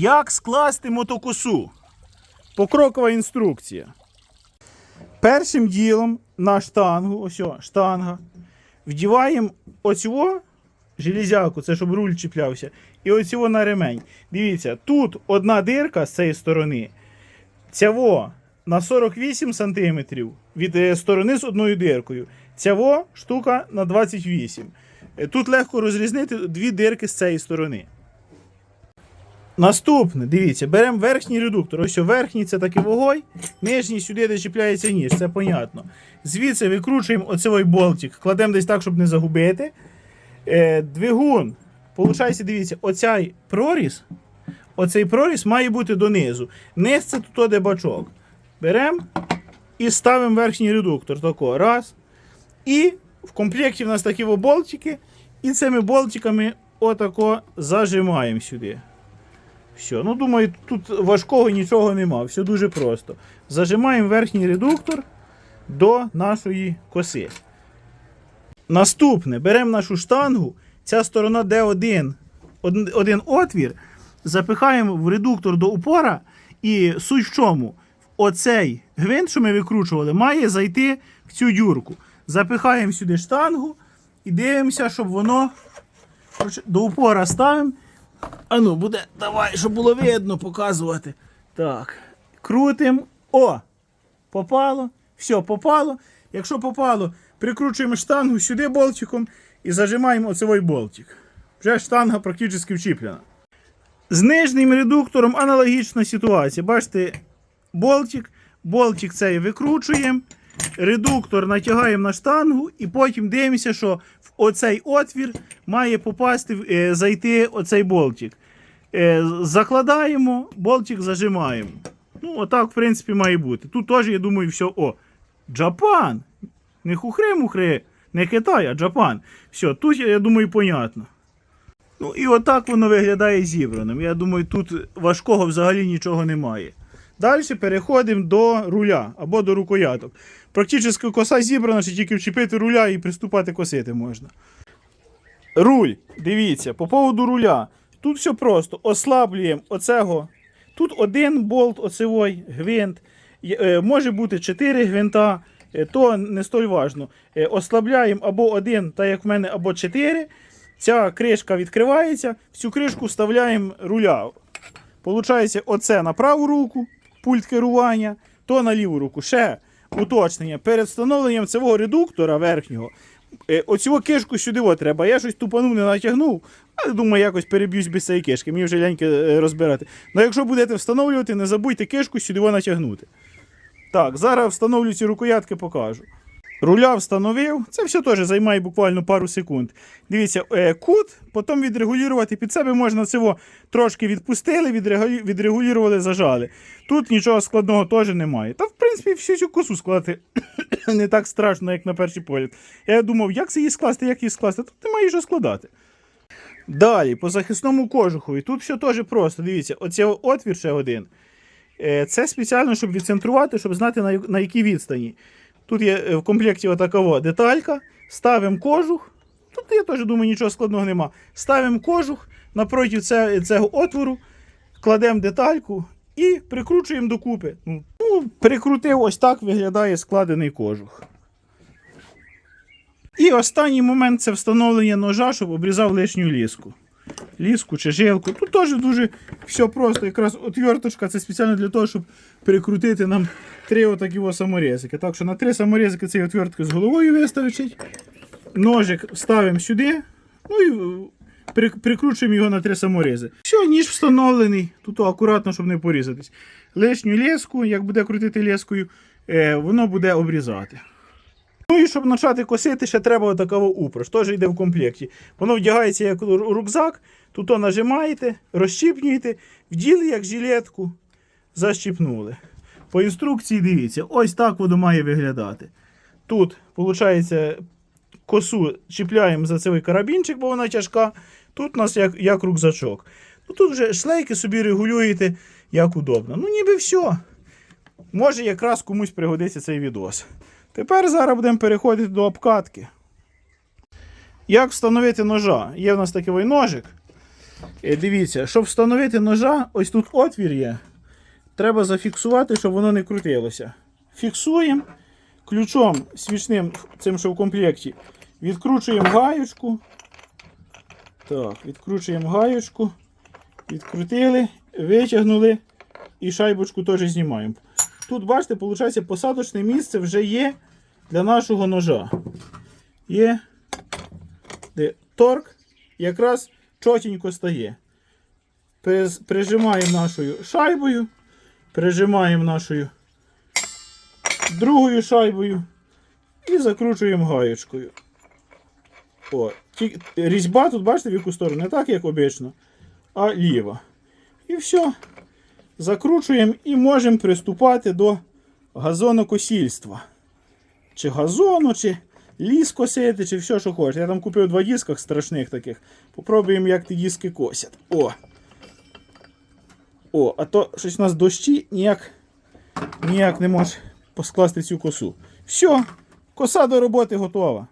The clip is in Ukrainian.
Як скласти мотокосу? Покрокова інструкція. Першим ділом на штангу, ось о, штанга, вдіваємо оцього железяку, це щоб руль чіплявся, і оцього на ремень. Дивіться, тут одна дирка з цієї сторони, цяво на 48 см від е, сторони з одною диркою. Цяво штука на 28 Е, Тут легко розрізнити дві дирки з цієї сторони. Наступне, дивіться, беремо верхній редуктор. Ось верхній це такий вогонь, нижній сюди, де чіпляється ніж, це понятно. Звідси викручуємо оцей болтик, кладемо десь так, щоб не загубити. Е, двигун, получається, дивіться, оцей проріз, оцей проріз має бути донизу. Низ це тут де бачок. Беремо і ставимо верхній редуктор. Тако, раз. І в комплекті в нас такі болтики. І цими болтиками отако зажимаємо сюди. Все, ну думаю, тут важкого нічого нема, все дуже просто. Зажимаємо верхній редуктор до нашої коси. Наступне, беремо нашу штангу, ця сторона, де один, один, один отвір, запихаємо в редуктор до упора, і суть в чому? Оцей гвинт, що ми викручували, має зайти в цю дюрку. Запихаємо сюди штангу і дивимося, щоб воно до упора ставимо. А ну, буде, давай, щоб було видно показувати. Так. Крутим. О! Попало. Все, попало. Якщо попало, прикручуємо штангу сюди болтиком і зажимаємо оцевой болтик. Вже штанга практично вчіплена. З нижнім редуктором аналогічна ситуація. Бачите, болтик, болтик цей викручуємо, редуктор натягаємо на штангу і потім дивимося, що в оцей отвір має попасти, е, зайти оцей болтик. Е, закладаємо, болтик зажимаємо. Ну, отак, в принципі, має бути. Тут теж, я думаю, все. О, Джапан! Не хухри-мухри, не Китай, а Джапан. Все, тут, я думаю, понятно. Ну і отак воно виглядає зібраним. Я думаю, тут важкого взагалі нічого немає. Далі переходимо до руля або до рукояток. Практично коса зібрана, що тільки вчепити руля і приступати косити можна. Руль, дивіться, по поводу руля. Тут все просто. Ослаблюємо оцего. Тут один болт, оцевой гвинт. Е, Може бути 4 гвинта, е, то не столь важно. Е, Ослабляємо або один, так як в мене, або 4. Ця кришка відкривається, в цю кришку вставляємо руля. Получається, оце на праву руку, пульт керування, то на ліву руку. Ще уточнення. Перед встановленням цього редуктора верхнього, е, оцю кишку сюди от треба. Я щось тупанув, не натягнув, але думаю, якось переб'юсь без цієї кишки. Мені вже ляньки е, розбирати. Ну якщо будете встановлювати, не забудьте кишку сюди натягнути. Так, зараз встановлю ці рукоятки, покажу. Руля встановив, це все теж займає буквально пару секунд. Дивіться, е, кут, потім відрегулювати під себе можна цього трошки відпустили, відрегулювали, зажали. Тут нічого складного теж немає. Та в принципі всю цю косу складати не так страшно, як на перший погляд. Я думав, як це її скласти, як її скласти. Тут немає що складати. Далі, по захисному кожухові. Тут все теж просто. Дивіться, оцей отвір ще один. Е, Це спеціально, щоб відцентрувати, щоб знати на якій відстані. Тут є е, в комплекті отакова деталька. Ставимо кожух. Тут я теж думаю, нічого складного нема. Ставимо кожух напроти цього отвору, кладемо детальку і прикручуємо докупи. Ну, прикрутив, ось так виглядає складений кожух. І останній момент це встановлення ножа, щоб обрізав лишню ліску. Ліску чи жилку. Тут теж дуже все просто. Якраз отверточка це спеціально для того, щоб перекрутити нам три отакі саморізики. Так що на три саморізики цей отвертки з головою виставить. Ножик ставимо сюди. Ну і е, при- прикручуємо його на три саморізи. Все, ніж встановлений. Тут акуратно, щоб не порізатись. Лишню леску, як буде крутити лескою, е, воно буде обрізати. Ну і щоб почати косити, ще треба такого упраш. Теж йде в комплекті. Воно вдягається як рюкзак, тут нажимаєте, розщіпнюєте, вділи як жилетку, защіпнули. По інструкції дивіться, ось так воно має виглядати. Тут, виходить, косу чіпляємо за цей карабінчик, бо вона тяжка. Тут у нас як, як рюкзачок. Ну, тут вже шлейки собі регулюєте як удобно. Ну, ніби все. Може, якраз комусь пригодиться цей відос. Тепер зараз будемо переходити до обкатки. Як встановити ножа? Є в нас такий ножик. Е, Дивіться, щоб встановити ножа, ось тут отвір є. Треба зафіксувати, щоб воно не крутилося. Фіксуємо ключом свічним, цим, що в комплекті, відкручуємо гаючку. Так, відкручуємо гаючку, відкрутили, витягнули і шайбочку теж знімаємо. Тут, бачите, виходить, посадочне місце вже є для нашого ножа. Є де торк якраз чотенько стає. Прижимаємо нашою шайбою, прижимаємо нашою другою шайбою і закручуємо гаєчкою. О, ті- різьба тут, бачите, в яку сторону, не так, як обично, а ліва. І все. Закручуємо і можемо приступати до газонокосільства. Чи газону, чи ліс косити, чи все, що хочеш. Я там купив два дисках страшних таких. Попробуємо, як ті диски косять. О! О, а то щось у нас дощі ніяк, ніяк не може поскласти цю косу. Все, коса до роботи готова.